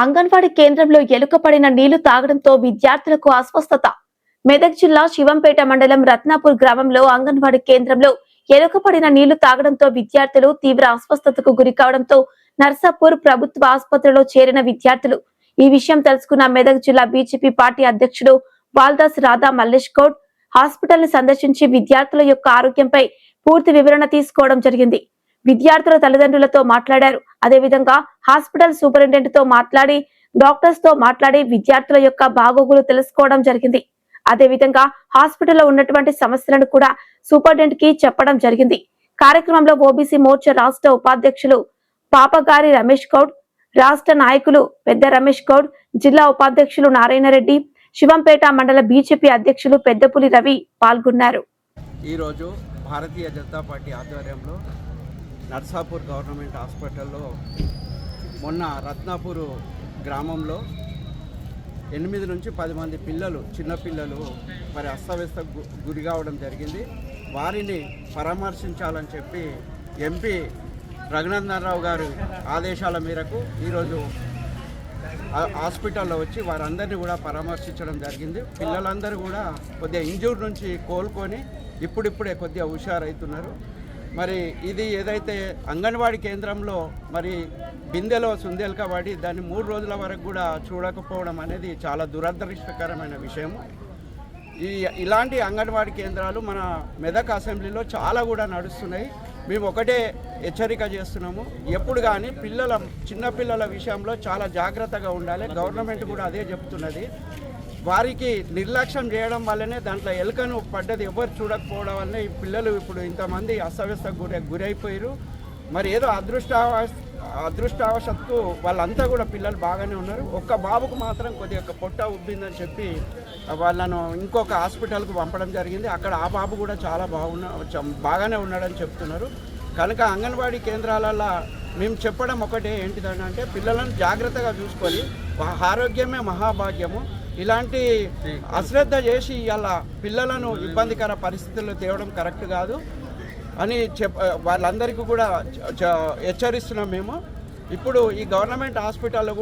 అంగన్వాడీ కేంద్రంలో ఎలుకపడిన నీళ్ళు తాగడంతో విద్యార్థులకు అస్వస్థత. మెదక్ జిల్లా శివంపేట మండలం రత్నాపూర్ గ్రామంలో అంగన్వాడీ కేంద్రంలో ఎలుకపడిన నీళ్ళు తాగడంతో విద్యార్థులు తీవ్ర అస్వస్థతకు గురి కావడంతో నర్సాపూర్ ప్రభుత్వ ఆసుపత్రిలో చేరిన విద్యార్థులు. ఈ విషయం తెలుసుకున్న మెదక్ జిల్లా బీజేపీ పార్టీ అధ్యక్షుడు వాల్దాస్ రాధా మల్లేష్ గౌడ్ హాస్పిటల్ని సందర్శించి విద్యార్థుల యొక్క ఆరోగ్యంపై పూర్తి వివరణ తీసుకోవడం జరిగింది. విద్యార్థుల తల్లిదండ్రులతో మాట్లాడారు. అదేవిధంగా హాస్పిటల్ సూపరింటెండెంట్తో మాట్లాడి డాక్టర్స్తో మాట్లాడి విద్యార్థుల యొక్క బాగోగులు తెలుసుకోవడం జరిగింది. అదేవిధంగా హాస్పిటల్లో ఉన్నటువంటి సమస్యలను కూడా సూపరింటెండెంట్కి చెప్పడం జరిగింది. కార్యక్రమంలో ఓబీసీ మోర్చా రాష్ట్ర ఉపాధ్యక్షులు పాపగారి రమేష్ గౌడ్ రాష్ట్ర నాయకులు పెద్ద రమేష్ గౌడ్ జిల్లా ఉపాధ్యక్షులు నారాయణ రెడ్డి శివంపేట మండల బీజేపీ అధ్యక్షులు పెద్దపులి రవి పాల్గొన్నారు. ఈరోజు భారతీయ జనతా పార్టీ ఆధ్వర్యంలో నర్సాపూర్ గవర్నమెంట్ హాస్పిటల్లో మొన్న రత్నాపూర్ గ్రామంలో ఎనిమిది నుంచి పది మంది పిల్లలు చిన్నపిల్లలు మరి అస్తవ్యస్త గు- గురి కావడం జరిగింది. వారిని పరామర్శించాలని చెప్పి ఎంపీ రఘునందనరావు గారి ఆదేశాల మేరకు ఈరోజు హాస్పిటల్లో వచ్చి వారందరినీ కూడా పరామర్శించడం జరిగింది. పిల్లలందరూ కూడా కొద్దిగా ఇంజూర్ నుంచి కోలుకొని ఇప్పుడిప్పుడే కొద్దిగా హుషారవుతున్నారు మరి ఇది ఏదైతే అంగన్వాడీ కేంద్రంలో మరి బిందెలో సుందేలు కాబట్టి దాన్ని మూడు రోజుల వరకు కూడా చూడకపోవడం అనేది చాలా దురదృష్టకరమైన విషయం. ఈ ఇలాంటి అంగన్వాడీ కేంద్రాలు మన మెదక్ అసెంబ్లీలో చాలా కూడా నడుస్తున్నాయి. మేము ఒకటే హెచ్చరిక చేస్తున్నాము. ఎప్పుడు కానీ పిల్లల చిన్నపిల్లల విషయంలో చాలా జాగ్రత్తగా ఉండాలి. గవర్నమెంట్ కూడా అదే చెప్తున్నది. వారికి నిర్లక్ష్యం చేయడం వల్లనే దాంట్లో ఎలుకను పడ్డది ఎవరు చూడకపోవడం వల్లనే ఈ పిల్లలు ఇప్పుడు ఇంతమంది అస్తవ్యస్త గురి గురైపోయారు మరి ఏదో అదృష్టావ అదృష్టావశత్తు వాళ్ళంతా కూడా పిల్లలు బాగానే ఉన్నారు. ఒక్క బాబుకు మాత్రం కొద్దిగా ఒక పొట్ట ఉబ్బిందని చెప్పి వాళ్ళను ఇంకొక హాస్పిటల్కు పంపడం జరిగింది. అక్కడ ఆ బాబు కూడా చాలా బాగున్నా బాగానే ఉన్నాడని చెప్తున్నారు. కనుక అంగన్వాడీ కేంద్రాలలో మేము చెప్పడం ఒకటే ఏంటిదని అంటే పిల్లలను జాగ్రత్తగా చూసుకొని ఆరోగ్యమే మహాభాగ్యము. ఇలాంటి అశ్రద్ధ చేసి ఇవాళ పిల్లలను ఇబ్బందికర పరిస్థితుల్లో తేవడం కరెక్ట్ కాదు అని చెప్ వాళ్ళందరికీ కూడా చ- హెచ్చరిస్తున్నాం మేము. ఇప్పుడు ఈ గవర్నమెంట్ హాస్పిటల్లో